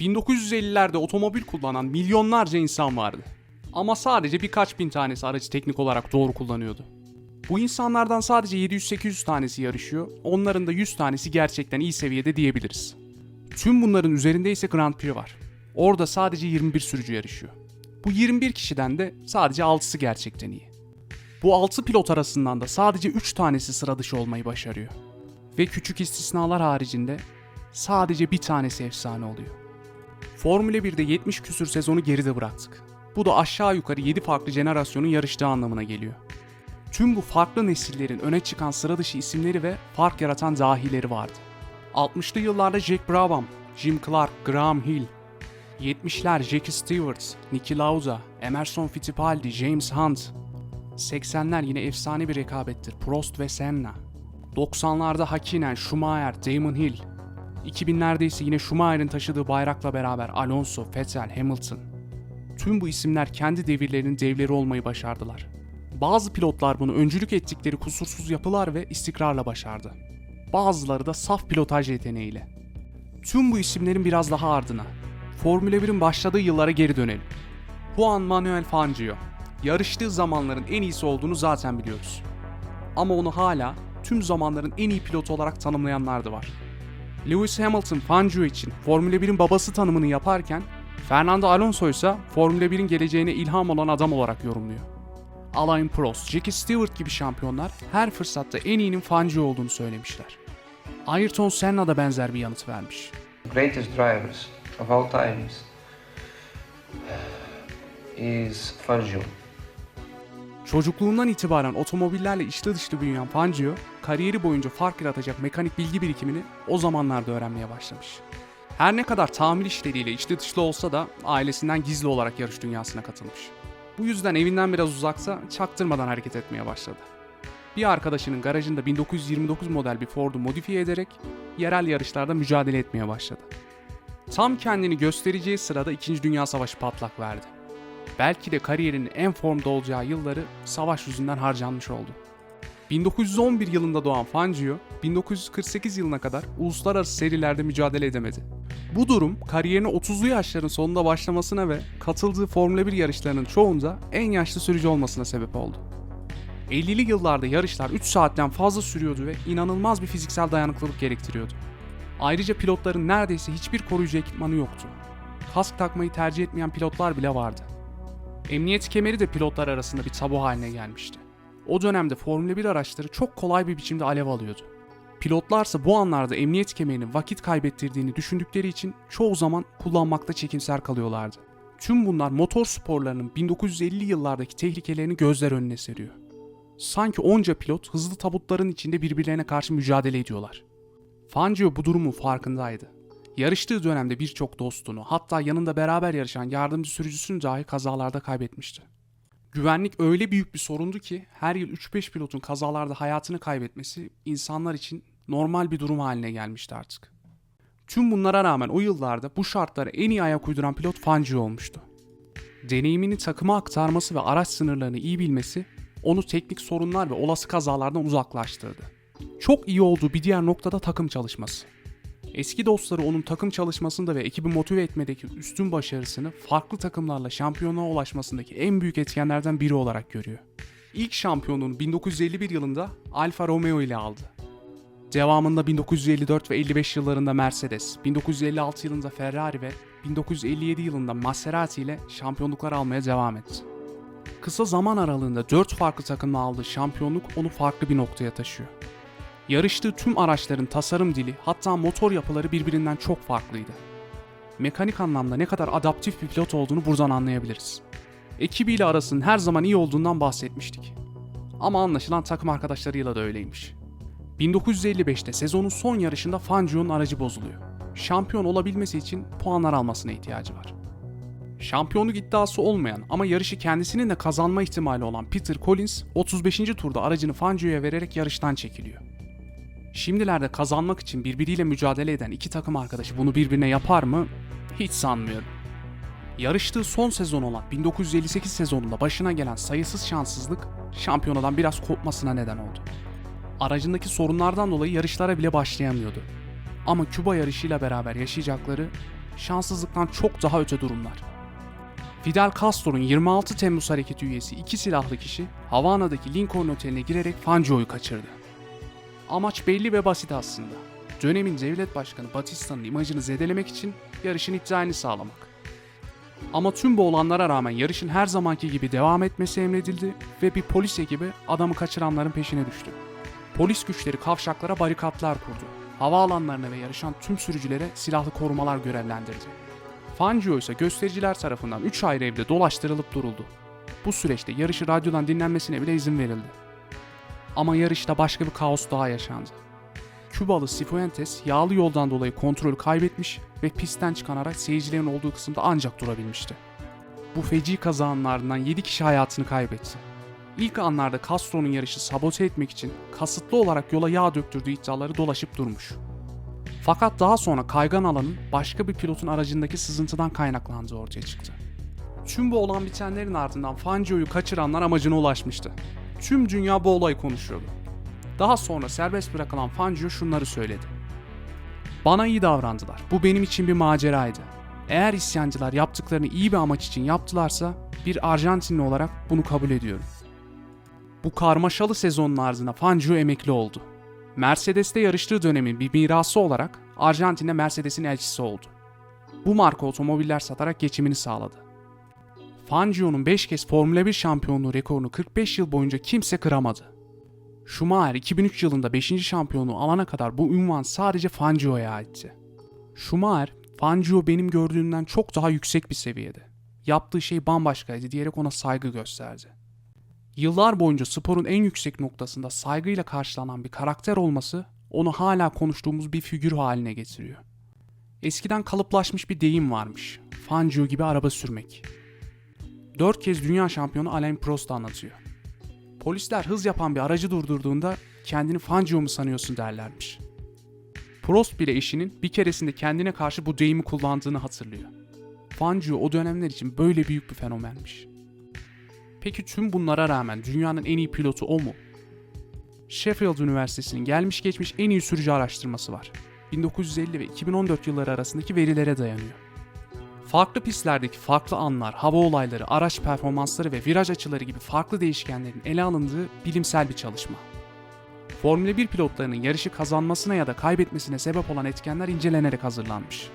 1950'lerde otomobil kullanan milyonlarca insan vardı. Ama sadece birkaç bin tanesi aracı teknik olarak doğru kullanıyordu. Bu insanlardan sadece 700-800 tanesi yarışıyor, onların da 100 tanesi gerçekten iyi seviyede diyebiliriz. Tüm bunların üzerinde ise Grand Prix var. Orada sadece 21 sürücü yarışıyor. Bu 21 kişiden de sadece 6'sı gerçekten iyi. Bu 6 pilot arasından da sadece 3 tanesi sıra dışı olmayı başarıyor. Ve küçük istisnalar haricinde sadece bir tanesi efsane oluyor. Formula 1'de 70 küsür sezonu geride bıraktık. Bu da aşağı yukarı 7 farklı jenerasyonun yarıştığı anlamına geliyor. Tüm bu farklı nesillerin öne çıkan sıra dışı isimleri ve fark yaratan dahileri vardı. 60'lı yıllarda Jack Brabham, Jim Clark, Graham Hill, 70'ler Jackie Stewart, Niki Lauda, Emerson Fittipaldi, James Hunt, 80'ler yine efsane bir rekabettir Prost ve Senna, 90'larda Hakkinen, Schumacher, Damon Hill, 2000'lerde ise yine Schumacher'in taşıdığı bayrakla beraber Alonso, Vettel, Hamilton. Tüm bu isimler kendi devirlerinin devleri olmayı başardılar. Bazı pilotlar bunu öncülük ettikleri kusursuz yapılar ve istikrarla başardı. Bazıları da saf pilotaj yeteneğiyle. Tüm bu isimlerin biraz daha ardına. Formula 1'in başladığı yıllara geri dönelim. Juan Manuel Fangio. Yarıştığı zamanların en iyisi olduğunu zaten biliyoruz. Ama onu hala tüm zamanların en iyi pilotu olarak tanımlayanlar da var. Lewis Hamilton Fangio için Formula 1'in babası tanımını yaparken Fernando Alonso ise Formula 1'in geleceğine ilham olan adam olarak yorumluyor. Alain Prost, Jackie Stewart gibi şampiyonlar her fırsatta en iyinin Fangio olduğunu söylemişler. Ayrton Senna da benzer bir yanıt vermiş. greatest drivers of all times is Fangio. Çocukluğundan itibaren otomobillerle içli dışlı büyüyen Fangio, kariyeri boyunca fark yaratacak mekanik bilgi birikimini o zamanlarda öğrenmeye başlamış. Her ne kadar tamir işleriyle içli dışlı olsa da ailesinden gizli olarak yarış dünyasına katılmış. Bu yüzden evinden biraz uzaksa çaktırmadan hareket etmeye başladı. Bir arkadaşının garajında 1929 model bir Ford'u modifiye ederek yerel yarışlarda mücadele etmeye başladı. Tam kendini göstereceği sırada 2. Dünya Savaşı patlak verdi. Belki de kariyerinin en formda olacağı yılları savaş yüzünden harcanmış oldu. 1911 yılında doğan Fangio, 1948 yılına kadar uluslararası serilerde mücadele edemedi. Bu durum kariyerine 30'lu yaşların sonunda başlamasına ve katıldığı Formula 1 yarışlarının çoğunda en yaşlı sürücü olmasına sebep oldu. 50'li yıllarda yarışlar 3 saatten fazla sürüyordu ve inanılmaz bir fiziksel dayanıklılık gerektiriyordu. Ayrıca pilotların neredeyse hiçbir koruyucu ekipmanı yoktu. Kask takmayı tercih etmeyen pilotlar bile vardı. Emniyet kemeri de pilotlar arasında bir tabu haline gelmişti. O dönemde Formula 1 araçları çok kolay bir biçimde alev alıyordu. Pilotlarsa bu anlarda emniyet kemerinin vakit kaybettirdiğini düşündükleri için çoğu zaman kullanmakta çekimser kalıyorlardı. Tüm bunlar motor sporlarının 1950 yıllardaki tehlikelerini gözler önüne seriyor. Sanki onca pilot hızlı tabutların içinde birbirlerine karşı mücadele ediyorlar. Fangio bu durumun farkındaydı. Yarıştığı dönemde birçok dostunu, hatta yanında beraber yarışan yardımcı sürücüsünü dahi kazalarda kaybetmişti. Güvenlik öyle büyük bir sorundu ki her yıl 3-5 pilotun kazalarda hayatını kaybetmesi insanlar için normal bir durum haline gelmişti artık. Tüm bunlara rağmen o yıllarda bu şartlara en iyi ayak uyduran pilot Fangio olmuştu. Deneyimini takıma aktarması ve araç sınırlarını iyi bilmesi onu teknik sorunlar ve olası kazalardan uzaklaştırdı. Çok iyi olduğu bir diğer noktada takım çalışması. Eski dostları onun takım çalışmasında ve ekibi motive etmedeki üstün başarısını farklı takımlarla şampiyonluğa ulaşmasındaki en büyük etkenlerden biri olarak görüyor. İlk şampiyonluğunu 1951 yılında Alfa Romeo ile aldı. Devamında 1954 ve 55 yıllarında Mercedes, 1956 yılında Ferrari ve 1957 yılında Maserati ile şampiyonluklar almaya devam etti. Kısa zaman aralığında 4 farklı takımla aldığı şampiyonluk onu farklı bir noktaya taşıyor. Yarıştığı tüm araçların tasarım dili hatta motor yapıları birbirinden çok farklıydı. Mekanik anlamda ne kadar adaptif bir pilot olduğunu buradan anlayabiliriz. Ekibiyle arasının her zaman iyi olduğundan bahsetmiştik. Ama anlaşılan takım arkadaşlarıyla da öyleymiş. 1955'te sezonun son yarışında Fangio'nun aracı bozuluyor. Şampiyon olabilmesi için puanlar almasına ihtiyacı var. Şampiyonluk iddiası olmayan ama yarışı kendisinin de kazanma ihtimali olan Peter Collins 35. turda aracını Fangio'ya vererek yarıştan çekiliyor. Şimdilerde kazanmak için birbiriyle mücadele eden iki takım arkadaşı bunu birbirine yapar mı? Hiç sanmıyorum. Yarıştığı son sezon olan 1958 sezonunda başına gelen sayısız şanssızlık şampiyonadan biraz kopmasına neden oldu. Aracındaki sorunlardan dolayı yarışlara bile başlayamıyordu. Ama Küba yarışıyla beraber yaşayacakları şanssızlıktan çok daha öte durumlar. Fidel Castro'nun 26 Temmuz hareketi üyesi iki silahlı kişi Havana'daki Lincoln Oteli'ne girerek Fangio'yu kaçırdı. Amaç belli ve basit aslında. Dönemin devlet başkanı Batista'nın imajını zedelemek için yarışın iptalini sağlamak. Ama tüm bu olanlara rağmen yarışın her zamanki gibi devam etmesi emredildi ve bir polis ekibi adamı kaçıranların peşine düştü. Polis güçleri kavşaklara barikatlar kurdu. Havaalanlarına ve yarışan tüm sürücülere silahlı korumalar görevlendirdi. Fangio ise göstericiler tarafından 3 ayrı evde dolaştırılıp duruldu. Bu süreçte yarışı radyodan dinlenmesine bile izin verildi. Ama yarışta başka bir kaos daha yaşandı. Kübalı Cifuentes yağlı yoldan dolayı kontrolü kaybetmiş ve pistten çıkan araç seyircilerin olduğu kısımda ancak durabilmişti. Bu feci kazanın ardından 7 kişi hayatını kaybetti. İlk anlarda Castro'nun yarışı sabote etmek için kasıtlı olarak yola yağ döktürdüğü iddiaları dolaşıp durmuş. Fakat daha sonra kaygan alanın başka bir pilotun aracındaki sızıntıdan kaynaklandığı ortaya çıktı. Tüm bu olan bitenlerin ardından Fangio'yu kaçıranlar amacına ulaşmıştı. Tüm dünya bu olayı konuşuyordu. Daha sonra serbest bırakılan Fangio şunları söyledi. Bana iyi davrandılar. Bu benim için bir maceraydı. Eğer isyancılar yaptıklarını iyi bir amaç için yaptılarsa bir Arjantinli olarak bunu kabul ediyorum. Bu karmaşalı sezonun ardından Fangio emekli oldu. Mercedes'te yarıştığı dönemin bir mirası olarak Arjantin'de Mercedes'in elçisi oldu. Bu marka otomobiller satarak geçimini sağladı. Fangio'nun 5 kez Formula 1 şampiyonluğu rekorunu 45 yıl boyunca kimse kıramadı. Schumacher 2003 yılında 5. şampiyonluğu alana kadar bu ünvan sadece Fangio'ya aitti. Schumacher, Fangio benim gördüğümden çok daha yüksek bir seviyede. Yaptığı şey bambaşkaydı diyerek ona saygı gösterdi. Yıllar boyunca sporun en yüksek noktasında saygıyla karşılanan bir karakter olması onu hala konuştuğumuz bir figür haline getiriyor. Eskiden kalıplaşmış bir deyim varmış. Fangio gibi araba sürmek. Dört kez dünya şampiyonu Alain Prost anlatıyor. Polisler hız yapan bir aracı durdurduğunda kendini Fangio mu sanıyorsun derlermiş. Prost bile eşinin bir keresinde kendine karşı bu deyimi kullandığını hatırlıyor. Fangio o dönemler için böyle büyük bir fenomenmiş. Peki tüm bunlara rağmen dünyanın en iyi pilotu o mu? Sheffield Üniversitesi'nin gelmiş geçmiş en iyi sürücü araştırması var. 1950 ve 2014 yılları arasındaki verilere dayanıyor. Farklı pistlerdeki farklı anlar, hava olayları, araç performansları ve viraj açıları gibi farklı değişkenlerin ele alındığı bilimsel bir çalışma. Formula 1 pilotlarının yarışı kazanmasına ya da kaybetmesine sebep olan etkenler incelenerek hazırlanmış.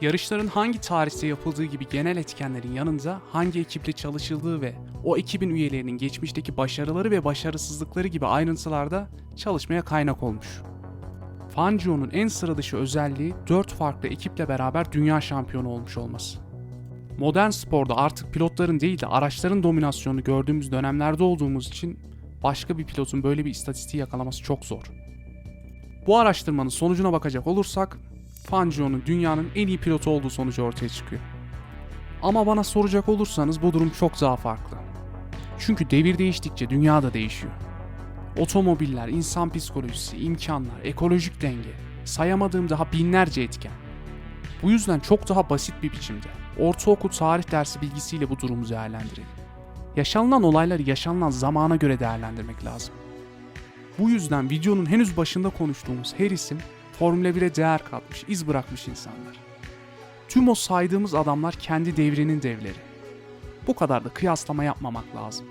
Yarışların hangi tarihte yapıldığı gibi genel etkenlerin yanında hangi ekiple çalışıldığı ve o ekibin üyelerinin geçmişteki başarıları ve başarısızlıkları gibi ayrıntılarda çalışmaya kaynak olmuş. Fangio'nun en sıra dışı özelliği 4 farklı ekiple beraber dünya şampiyonu olmuş olması. Modern sporda artık pilotların değil de araçların dominasyonunu gördüğümüz dönemlerde olduğumuz için başka bir pilotun böyle bir istatistiği yakalaması çok zor. Bu araştırmanın sonucuna bakacak olursak Fangio'nun dünyanın en iyi pilotu olduğu sonucu ortaya çıkıyor. Ama bana soracak olursanız bu durum çok daha farklı. Çünkü devir değiştikçe dünya da değişiyor. Otomobiller, insan psikolojisi, imkanlar, ekolojik denge, sayamadığım daha binlerce etken. Bu yüzden çok daha basit bir biçimde ortaokul tarih dersi bilgisiyle bu durumu değerlendirelim. Yaşanılan olayları yaşanılan zamana göre değerlendirmek lazım. Bu yüzden videonun henüz başında konuştuğumuz her isim Formula 1'e değer katmış, iz bırakmış insanlar. Tüm o saydığımız adamlar kendi devrinin devleri. Bu kadar da kıyaslama yapmamak lazım.